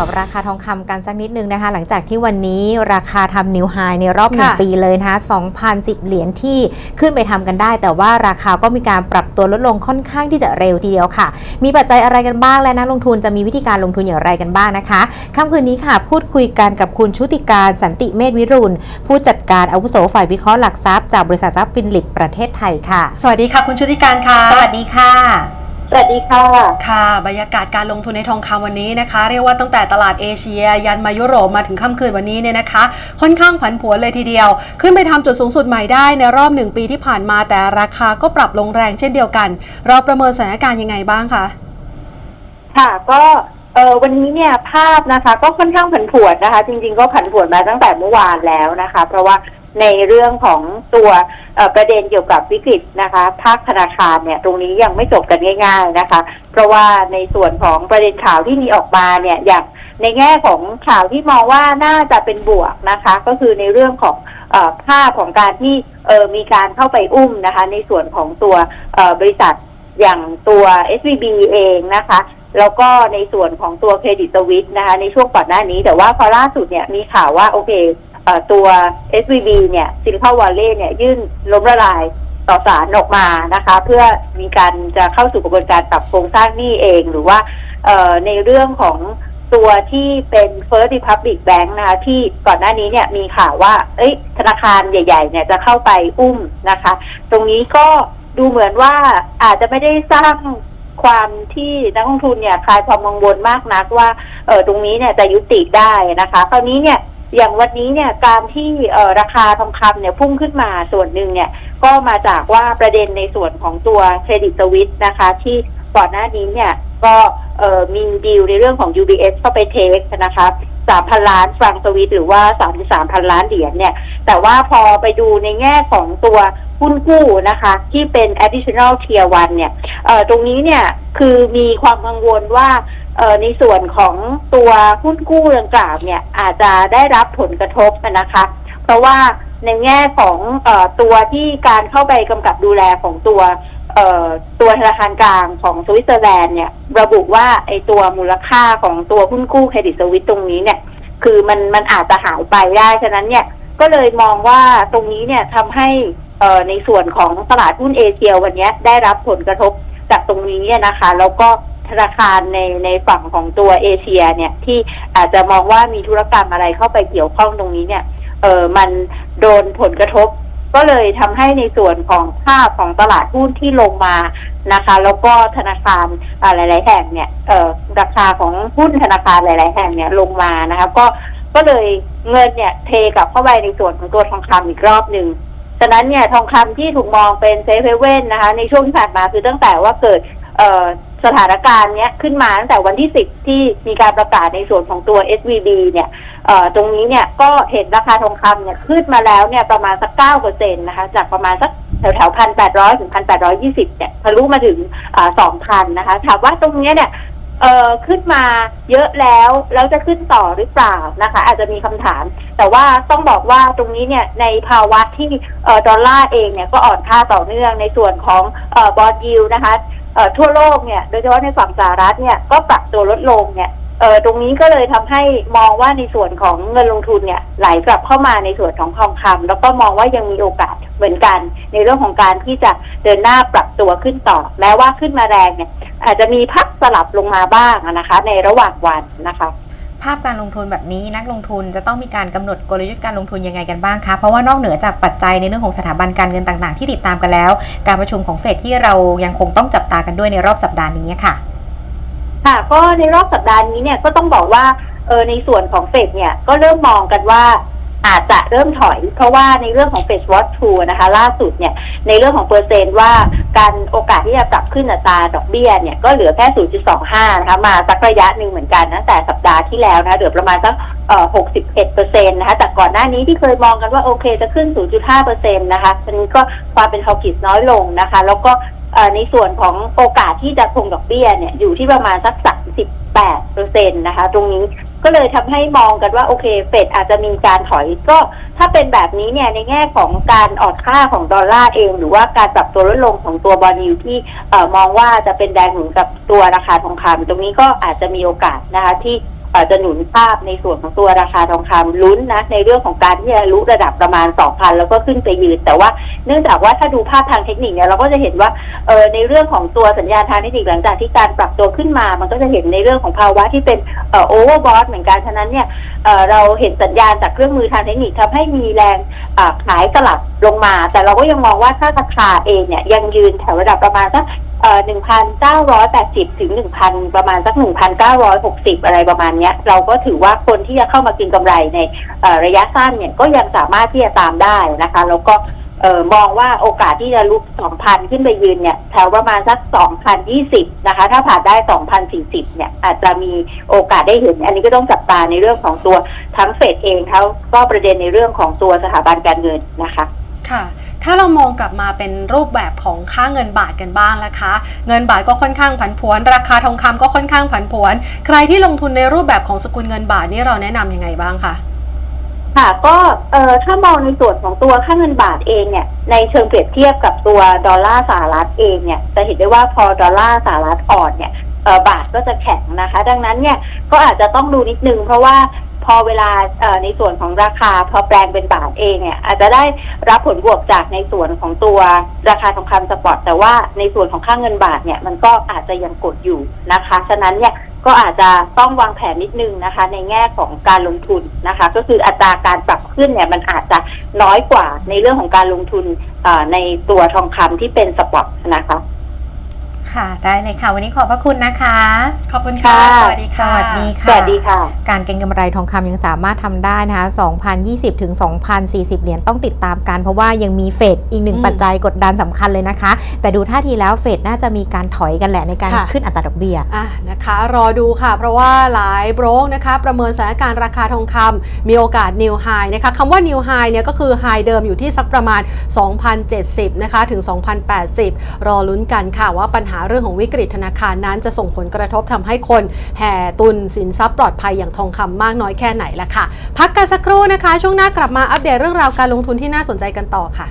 อบราคาทองคำกันสักนิดนึงนะคะ หลังจากที่วันนี้ราคาทำนิวไฮในรอบหนึ่งค่ะปีเลยนะคะ2,010 เหรียญที่ขึ้นไปทำกันได้ แต่ว่าราคาก็มีการปรับตัวลดลงค่อนข้างที่จะเร็วทีเดียวค่ะ มีปัจจัยอะไรกันบ้างและนักลงทุนจะมีวิธีการลงทุนอย่างไรกันบ้างนะคะค่ำคืนนี้ค่ะ พูดคุยกันกับคุณชุติการสันติเมธวิรุณ ผู้จัดการอาวุโสฝ่ายวิเคราะห์หลักทรัพย์จากบริษัททรัพย์ฟินลิปประเทศไทยค่ะ สวัสดีค่ะ คุณชุติการค่ะ สวัสดีค่ะ สวัสดีค่ะ ค่ะ บรรยากาศการลงทุนในทองคำวันนี้นะคะ เรียกว่าตั้งแต่ตลาดเอเชีย ยันมายุโรปมาถึงค่ำคืนวันนี้เนี่ยนะคะ ค่อนข้างผันผวนเลยทีเดียว ขึ้นไปทำจุดสูงสุดใหม่ได้ในรอบหนึ่งปีที่ผ่านมาแต่ราคาก็ปรับลงแรงเช่นเดียวกัน เราประเมินสถานการณ์ยังไงบ้างคะค่ะก็เออวันนี้เนี่ยภาพนะคะ ก็ค่อนข้างผันผวนนะคะ จริง ๆ ก็ผันผวนมาตั้งแต่เมื่อวานแล้วนะคะ เพราะว่า ในเรื่องของตัวประเด็นเกี่ยวกับวิกฤตนะคะ ภาคธนาคารเนี่ยตรงนี้ยังไม่จบกันง่าย ๆนะคะ เพราะว่าในส่วนของประเด็นข่าวที่มีออกมาเนี่ยอย่างในแง่ของข่าวที่มองว่าน่าจะเป็นบวกนะคะ ก็คือในเรื่องของภาพของการที่เมีการเข้าไปอุ้มนะคะ ในส่วนของตัวบริษัทอย่างตัว SVB เองนะคะ แล้วก็ในส่วนของตัวเครดิตสวิตนะคะ ในช่วงก่อนหน้านี้ แต่ว่าพอล่าสุดเนี่ยมีข่าวว่าโอเค ตัว SVB เนี่ยซิลิคอนวัลเลย์เนี่ยยื่นล้มละลายต่อศาลออกมานะคะ เพื่อมีการจะเข้าสู่กระบวนการปรับโครงสร้างหนี้เอง หรือว่าในเรื่องของตัวที่เป็น First Republic Bank นะคะที่ก่อนหน้านี้เนี่ยมีข่าวว่า เอ้ย ธนาคารใหญ่ ๆ เนี่ยจะเข้าไปอุ้มนะคะ ตรงนี้ก็ดูเหมือนว่าอาจจะไม่ได้สร้างความที่นักลงทุนเนี่ยคลายความกังวลมากนักว่าเออตรงนี้เนี่ยจะยุติได้นะคะคราวนี้เนี่ย อย่างวันนี้เนี่ยการที่ราคาทองคำเนี่ยพุ่งขึ้นมาส่วนหนึ่งเนี่ยก็มาจากว่าประเด็นในส่วนของตัวเครดิตสวิตนะคะที่ ก่อนหน้านี้เนี่ยก็มีดีลในเรื่องของ UBS เข้าไปเทคนะคะสามพันล้านฟรังสวิตหรือว่าสามสามพันล้านเหรียญเนี่ย แต่ว่าพอไปดูในแง่ของตัวหุ้นกู้นะคะ ที่เป็น additional tier 1เนี่ยตรงนี้เนี่ยคือมีความกังวลว่าในส่วนของตัวหุ้นกู้ดังกล่าวเนี่ยอาจจะได้รับผลกระทบนะคะ เพราะว่าในแง่ของอตัวที่การเข้าไปกำกับดูแลของตัว ตัวธนาคารกลางของสวิตเซอร์แลนด์เนี่ย ระบุว่าไอตัวมูลค่าของตัวหุ้นกู้เครดิตสวิตตรงนี้เนี่ย คือมันมันอาจจะหายไปได้ ฉะนั้นเนี่ยก็เลยมองว่าตรงนี้เนี่ยทำให้ในส่วนของตลาดหุ้นเอเชียวันนี้ได้รับผลกระทบจากตรงนี้เนี่ยนะคะ แล้วก็ธนาคารในในฝั่งของตัวเอเชียเนี่ยที่อาจจะมองว่ามีธุรกรรมอะไรเข้าไปเกี่ยวข้องตรงนี้เนี่ยเออมันโดนผลกระทบ ก็เลยทำให้ในส่วนของภาพของตลาดหุ้นที่ลงมานะคะ แล้วก็ธนาคารอ่าหลาย ๆ แห่งเนี่ยเอราคาของหุ้นธนาคารหลาย ๆ แห่งเนี่ยลงมานะคะ ก็ก็เลยเงินเนี่ยเทกลับเข้าไปในส่วนของตัวทองคำอีกรอบหนึ่งฉะนั้นเนี่ยทองคำที่ถูกมองเป็นเซฟเฮเว่นนะคะ ในช่วงที่ผ่านมาคือตั้งแต่ว่าเกิดเอ สถานการณ์เนี้ยขึ้นมาตั้งแต่วันที่10ที่มีการประกาศในส่วนของตัว SVB เนี่ยเอ่อตรงนี้เนี่ยก็เห็นราคาทองคำเนี่ยขึ้นมาแล้วเนี่ยประมาณสักเก้าเปอร์เซ็นต์นะคะ จากประมาณสักแถวแถวพันแปดร้อยถึงพันแปดร้อยี่สิบเนี่ยทะลุมาถึงสองพันนะคะถามว่าตรงเนี้ยเนี่ยเอ่อขึ้นมาเยอะแล้วแล้วจะขึ้นต่อหรือเปล่านะคะ อาจจะมีคำถาม แต่ว่าต้องบอกว่าตรงนี้เนี่ยในภาวะที่เอ่อดอลลาร์เองเนี่ยก็อ่อนค่าต่อเนื่องในส่วนของเอ่อบอลยิวนะคะ ทั่วโลกเนี่ยโดยเฉพาะในฝั่งสหรัฐเนี่ยก็ปรับตัวลดลงเนี่ยเออตรงนี้ก็เลยทำให้มองว่าในส่วนของเงินลงทุนเนี่ยไหลกลับเข้ามาในส่วนของทองคำแล้วก็มองว่ายังมีโอกาสเหมือนกัน ในเรื่องของการที่จะเดินหน้าปรับตัวขึ้นต่อ แม้ว่าขึ้นมาแรงเนี่ยอาจจะมีพักสลับลงมาบ้างนะคะ ในระหว่างวันนะคะ ภาพการลงทุนแบบนี้นักลงทุนจะต้องมีการกำหนดกลยุทธ์การลงทุนยังไงกันบ้างคะเพราะว่านอกเหนือจากปัจจัยในเรื่องของสถาบันการเงินต่างๆ ที่ติดตามกันแล้ว การประชุมของเฟดที่เรายังคงต้องจับตากันด้วยในรอบสัปดาห์นี้ค่ะค่ะก็ในรอบสัปดาห์นี้เนี่ยก็ต้องบอกว่าเออในส่วนของเฟดเนี่ยก็เริ่มมองกันว่า อาจจะเริ่มถอย เพราะว่าในเรื่องของเฟดวอตทูนะคะ ล่าสุดเนี่ยในเรื่องของเปอร์เซ็นต์ว่าการโอกาสที่จะปรับขึ้นอัตราดอกเบี้ยเนี่ยก็เหลือแค่ 0.25 นะคะ มาสักระยะหนึ่งเหมือนกันตั้งแต่สัปดาห์ที่แล้วนะคะเหลือประมาณสักเอ่อ61เปอร์เซ็นต์นะคะจากก่อนหน้านี้ที่เคยมองกันว่าโอเคจะขึ้น 0.5เปอร์เซ็นต์นะคะตอนนี้ก็ความเป็นฮอกิสน้อยลงนะคะ แล้วก็ในส่วนของโอกาสที่จะคงดอกเบี้ยเนี่ยอยู่ที่ประมาณสัก 38เปอร์เซ็นต์นะคะ ตรงนี้ ก็เลยทำให้มองกันว่าโอเคเฟดอาจจะมีการถอยก็ ถ้าเป็นแบบนี้เนี่ยในแง่ของการอ่อนค่าของดอลลาร์เอง หรือว่าการปรับตัวลดลงของตัวบอลยูที่เอ่อมองว่าจะเป็นแรงหนุนกับตัวราคาทองคำตรงนี้ก็อาจจะมีโอกาสนะคะที่ อ่อจะหนุนภาพในส่วนของตัวราคาทองคำลุ้นนะในเรื่องของการที่จะรู้ระดับประมาณ 2,000 แล้วก็ขึ้นไปยืน แต่ว่าเนื่องจากว่าถ้าดูภาพทางเทคนิคเนี่ยเราก็จะเห็นว่าเออในเรื่องของตัวสัญญาณทางเทคนิคหลังจากที่การปรับตัวขึ้นมา มันก็จะเห็นในเรื่องของภาวะที่เป็นเออโอเวอร์บอทเหมือนกันฉะนั้นเนี่ยเออเราเห็นสัญญาณจากเครื่องมือทางเทคนิคทำให้มีแรงขายสลับลงมา แต่เราก็ยังมองว่าถ้าราคาเองเนี่ยยังยืนแถวระดับประมาณสัก เอ่อ1,980ถึง1,000ประมาณสัก1,960อะไรประมาณเนี้ย เราก็ถือว่าคนที่จะเข้ามากินกำไรในระยะสั้นเนี่ยก็ยังสามารถที่จะตามได้นะคะ แล้วก็เออมองว่าโอกาสที่จะลุก2,000ขึ้นไปยืนเนี่ยแถวประมาณสัก2,020นะคะ ถ้าผ่านได้2,040เนี่ย อาจจะมีโอกาสได้เห็น อันนี้ก็ต้องจับตาในเรื่องของตัวทั้งเฟดเองเขาก็ประเด็นในเรื่องของตัวสถาบันการเงินนะคะ ค่ะ ถ้าเรามองกลับมาเป็นรูปแบบของค่าเงินบาทกันบ้างนะคะ เงินบาทก็ค่อนข้างผันผวน ราคาทองคำก็ค่อนข้างผันผวน ใครที่ลงทุนในรูปแบบของสกุลเงินบาทนี่เราแนะนำยังไงบ้างคะค่ะก็เอ่อถ้ามองในส่วนของตัวค่าเงินบาทเองเนี่ยในเชิงเปรียบเทียบกับตัวดอลลาร์สหรัฐเองเนี่ยจะเห็นได้ว่าพอดอลลาร์สหรัฐอ่อนเนี่ยเอ่อบาทก็จะแข็งนะคะ ดังนั้นเนี่ยก็อาจจะต้องดูนิดนึงเพราะว่า พอเวลาในส่วนของราคาพอแปลงเป็นบาทเองเนี่ยอาจจะได้รับผลบวกจากในส่วนของตัวราคาทองคำสปอตแต่ว่าในส่วนของค่าเงินบาทเนี่ยมันก็อาจจะยังกดอยู่นะคะ ฉะนั้นเนี่ยก็อาจจะต้องวางแผนนิดนึงนะคะ ในแง่ของการลงทุนนะคะ ก็คืออัตราการปรับขึ้นเนี่ยมันอาจจะน้อยกว่าในเรื่องของการลงทุนในตัวทองคำที่เป็นสปอตนะคะ ค่ะได้เลยค่ะ วันนี้ขอบพระคุณนะคะ ขอบคุณค่ะค่ะสวัสดีค่ะ สวัสดีสวัสดีค่ะ การเก็งกำไรทองคำยังสามารถทำได้นะคะ 2,020 ถึง 2,040 เหรียญต้องติดตามกัน เพราะว่ายังมีเฟดอีกหนึ่งอืมปัจจัยกดดันสำคัญเลยนะคะ แต่ดูท่าทีแล้วเฟดน่าจะมีการถอยกันแหละในการค่ะขึ้นอัตราดอกเบี้ยอะนะคะ รอดูค่ะ เพราะว่าหลายโบรกนะคะ ประเมินสถานการณ์ราคาทองคำมีโอกาส new high นะคะคำว่า new high เนี่ยก็คือ high เดิมอยู่ที่สักประมาณ 2,070 นะคะ ถึง 2,080 รอลุ้นกันค่ะว่าปัญหาหาเรื่องของวิกฤตธนาคารนั้นจะส่งผลกระทบทำให้คนแห่ตุนสินทรัพย์ปลอดภัยอย่างทองคำมากน้อยแค่ไหนละค่ะ พักกันสักครู่นะคะ ช่วงหน้ากลับมาอัปเดตเรื่องราวการลงทุนที่น่าสนใจกันต่อค่ะ